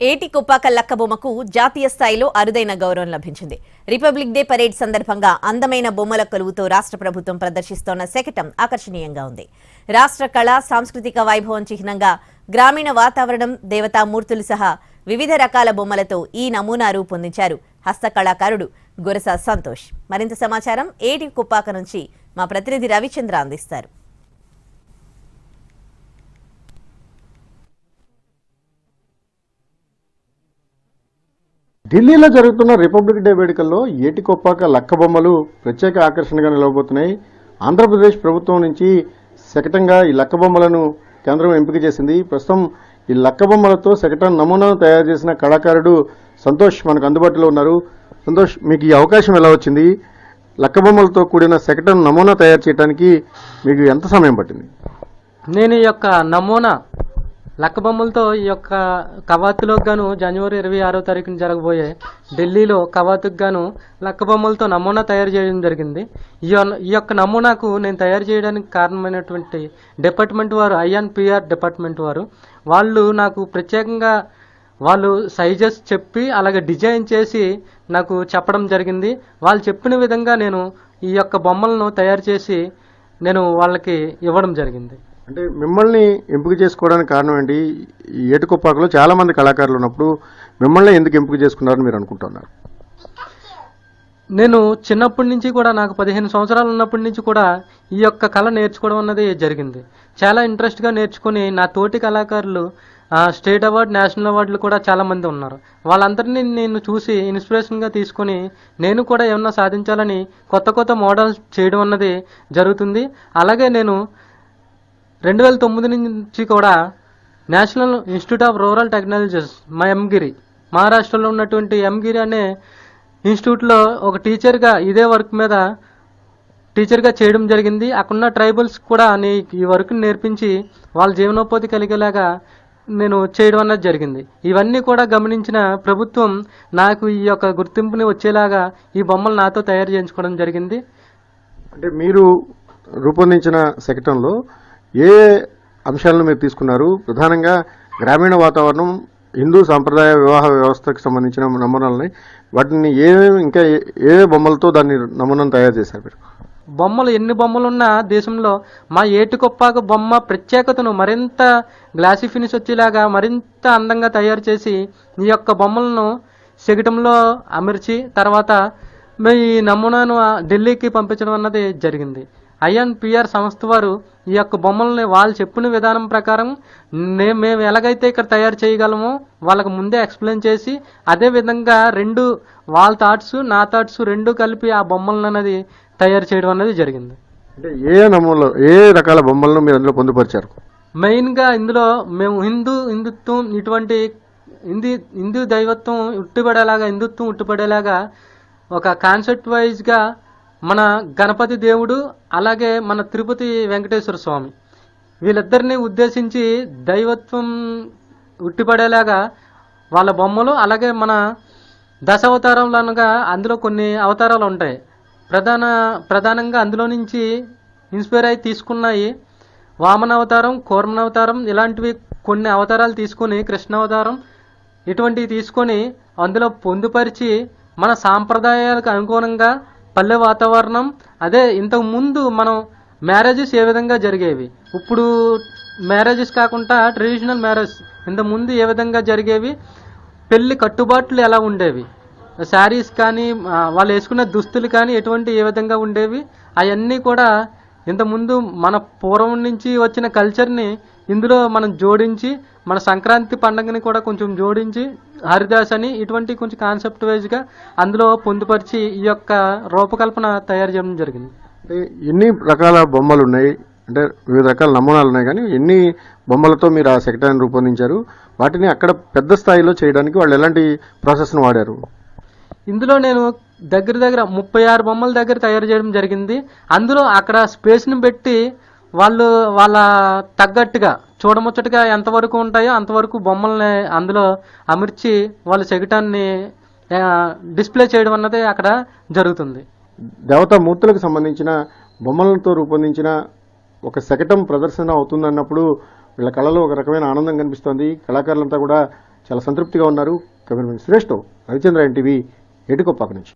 ఏటి కుప్పాక లక్కబొమ్మకు జాతీయ స్థాయిలో అరుదైన గౌరవం లభించింది. రిపబ్లిక్ డే పరేడ్ సందర్భంగా అందమైన బొమ్మల కొలువుతో రాష్ట్ర ప్రభుత్వం ప్రదర్శిస్తోన్న శకటం ఆకర్షణీయంగా ఉంది. రాష్ట్ర కళ సాంస్కృతిక వైభవం చిహ్నంగా గ్రామీణ వాతావరణం దేవతామూర్తులు సహా వివిధ రకాల బొమ్మలతో ఈ నమూనా రూపొందించారు హస్తకళాకారుడు గురస సంతోష్. మరింత సమాచారం ఏటి కుప్పాక నుంచి మా ప్రతినిధి రవిచంద్ర అందిస్తారు. ఢిల్లీలో జరుగుతున్న రిపబ్లిక్ డే వేడుకల్లో ఏటికొప్పాక లక్క బొమ్మలు ప్రత్యేక ఆకర్షణగా నిలవబోతున్నాయి. ఆంధ్రప్రదేశ్ ప్రభుత్వం నుంచి శకటంగా ఈ లక్క బొమ్మలను కేంద్రం ఎంపిక చేసింది. ప్రస్తుతం ఈ లక్క బొమ్మలతో శకటం నమూనాను తయారు చేసిన కళాకారుడు సంతోష్ మనకు అందుబాటులో ఉన్నారు. సంతోష్ మీకు ఈ అవకాశం ఎలా వచ్చింది? లక్క బొమ్మలతో కూడిన శకటం నమూనా తయారు చేయడానికి మీకు ఎంత సమయం పట్టింది? నేను ఈ యొక్క నమూనా లక్కబొమ్మలతో ఈ యొక్క కవాతులోకి గాను జనవరి ఇరవై ఆరో తారీఖున జరగబోయే ఢిల్లీలో కవాతుకు గాను లక్క బొమ్మలతో నమూనా తయారు చేయడం జరిగింది. ఈ ఈ యొక్క నమూనాకు నేను తయారు చేయడానికి కారణమైనటువంటి డిపార్ట్మెంట్ వారు ఐఎన్పిఆర్ డిపార్ట్మెంట్ వారు. వాళ్ళు నాకు ప్రత్యేకంగా వాళ్ళు సైజెస్ చెప్పి అలాగే డిజైన్ చేసి నాకు చెప్పడం జరిగింది. వాళ్ళు చెప్పిన విధంగా నేను ఈ యొక్క బొమ్మలను తయారు చేసి నేను వాళ్ళకి ఇవ్వడం జరిగింది. అంటే మిమ్మల్ని ఎంపిక చేసుకోవడానికి కారణం ఏంటి? ఈ ఏటుకొప్పాకలో చాలామంది కళాకారులు ఉన్నప్పుడు మిమ్మల్ని ఎందుకు ఎంపిక చేసుకున్నారని మీరు అనుకుంటున్నారు? నేను చిన్నప్పటి నుంచి కూడా నాకు పదిహేను సంవత్సరాలు ఉన్నప్పటి నుంచి కూడా ఈ యొక్క కళ నేర్చుకోవడం అన్నది జరిగింది. చాలా ఇంట్రెస్ట్గా నేర్చుకుని నా తోటి కళాకారులు స్టేట్ అవార్డు నేషనల్ అవార్డులు కూడా చాలామంది ఉన్నారు. వాళ్ళందరినీ నేను చూసి ఇన్స్పిరేషన్గా తీసుకొని నేను కూడా ఏమన్నా సాధించాలని కొత్త కొత్త మోడల్స్ చేయడం అన్నది జరుగుతుంది. అలాగే నేను రెండు వేల తొమ్మిది నుంచి కూడా National Institute of Rural Technologies మా ఎంగిరి మహారాష్ట్రలో ఉన్నటువంటి ఎంగిరి అనే ఇన్స్టిట్యూట్లో ఒక టీచర్గా ఇదే వర్క్ మీద టీచర్గా చేయడం జరిగింది. అక్కడున్న ట్రైబల్స్ కూడా నీ ఈ వర్క్ నేర్పించి వాళ్ళ జీవనోపాధి కలిగేలాగా నేను చేయడం అన్నది జరిగింది. ఇవన్నీ కూడా గమనించిన ప్రభుత్వం నాకు ఈ యొక్క గుర్తింపుని వచ్చేలాగా ఈ బొమ్మలు నాతో తయారు చేయించుకోవడం జరిగింది. అంటే మీరు రూపొందించిన శకటంలో ఏ అంశాలను మీరు తీసుకున్నారు? ప్రధానంగా గ్రామీణ వాతావరణం హిందూ సాంప్రదాయ వివాహ వ్యవస్థకు సంబంధించిన నమూనాలని వాటిని ఏ ఇంకా ఏ- బొమ్మలతో దాన్ని నమూనాను తయారు చేశారు మీరు? బొమ్మలు ఎన్ని బొమ్మలు ఉన్నా దేశంలో మా ఏటుకొప్పాక బొమ్మ ప్రత్యేకతను మరింత గ్లాసీ ఫినిష్ వచ్చేలాగా మరింత అందంగా తయారు చేసి ఈ యొక్క బొమ్మలను శగటంలో అమర్చి తర్వాత మీ ఈ నమూనాను ఢిల్లీకి పంపించడం అన్నది జరిగింది. ఐఎన్పిఆర్ సంస్థ వారు ఈ యొక్క బొమ్మల్ని వాళ్ళు చెప్పిన విధానం ప్రకారం నే మేము ఎలాగైతే ఇక్కడ తయారు చేయగలమో వాళ్ళకి ముందే ఎక్స్ప్లెయిన్ చేసి అదే విధంగా రెండు వాళ్ళ థాట్స్ నా థాట్స్ రెండు కలిపి ఆ బొమ్మలను అనేది తయారు చేయడం అనేది జరిగింది. అంటే ఏ నమూనాలో ఏ రకాల బొమ్మలను మీరు అందులో పొందుపరిచారు? మెయిన్గా ఇందులో మేము హిందూ హిందుత్వం ఇటువంటి హిందీ హిందూ దైవత్వం ఉట్టిపడేలాగా హిందుత్వం ఉట్టిపడేలాగా ఒక కాన్సెప్ట్ వైజ్గా మన గణపతి దేవుడు అలాగే మన తిరుపతి వెంకటేశ్వర స్వామి. వీళ్ళిద్దరిని ఉద్దేశించి దైవత్వం ఉట్టిపడేలాగా వాళ్ళ బొమ్మలు అలాగే మన దశావతారంలోనగా అందులో కొన్ని అవతారాలు ఉంటాయి. ప్రధాన ప్రధానంగా అందులో నుంచి ఇన్స్పైర్ అయి తీసుకున్నాయి వామన అవతారం కూర్మన అవతారం ఇలాంటివి కొన్ని అవతారాలు తీసుకొని కృష్ణ అవతారం ఇటువంటివి తీసుకొని అందులో పొందుపరిచి మన సాంప్రదాయాలకు అనుగుణంగా పల్లె వాతావరణం అదే ఇంతకు ముందు మనం మ్యారేజెస్ ఏ విధంగా జరిగేవి? ఇప్పుడు మ్యారేజెస్ కాకుండా ట్రెడిషనల్ మ్యారేజ్ ఇంత ముందు ఏ విధంగా జరిగేవి? పెళ్ళి కట్టుబాట్లు ఎలా ఉండేవి? శారీస్ కానీ వాళ్ళు వేసుకున్న దుస్తులు కానీ ఎటువంటి ఏ విధంగా ఉండేవి? అవన్నీ కూడా ఇంతకుముందు మన పూర్వం నుంచి వచ్చిన కల్చర్ని ఇందులో మనం జోడించి మన సంక్రాంతి పండుగని కూడా కొంచెం జోడించి హరిదాస్ అని ఇటువంటి కొంచెం కాన్సెప్ట్ వైజ్గా అందులో పొందుపరిచి ఈ యొక్క రూపకల్పన తయారు చేయడం జరిగింది. ఎన్ని రకాల బొమ్మలు ఉన్నాయి? అంటే వివిధ రకాల నమూనాలు ఉన్నాయి కానీ ఎన్ని బొమ్మలతో మీరు ఆ శకటాన్ని రూపొందించారు? వాటిని అక్కడ పెద్ద స్థాయిలో చేయడానికి వాళ్ళు ఎలాంటి ప్రాసెస్ను వాడారు? ఇందులో నేను దగ్గర దగ్గర ముప్పై ఆరు బొమ్మల దగ్గర తయారు చేయడం జరిగింది. అందులో అక్కడ స్పేస్ని పెట్టి వాళ్ళు వాళ్ళ తగ్గట్టుగా చూడముచ్చటగా ఎంతవరకు ఉంటాయో అంతవరకు బొమ్మల్ని అందులో అమర్చి వాళ్ళ చెగటాన్ని డిస్ప్లే చేయడం అన్నది అక్కడ జరుగుతుంది. దేవతామూర్తులకు సంబంధించిన బొమ్మలతో రూపొందించిన ఒక శకటం ప్రదర్శన అవుతుందన్నప్పుడు వీళ్ళ కళలో ఒక రకమైన ఆనందం కనిపిస్తోంది. కళాకారులంతా కూడా చాలా సంతృప్తిగా ఉన్నారు. కెమెరామెన్ సురేష్తో రవిచంద్ర ఎన్టీవీ ఎటుకొప్పాక నుంచి.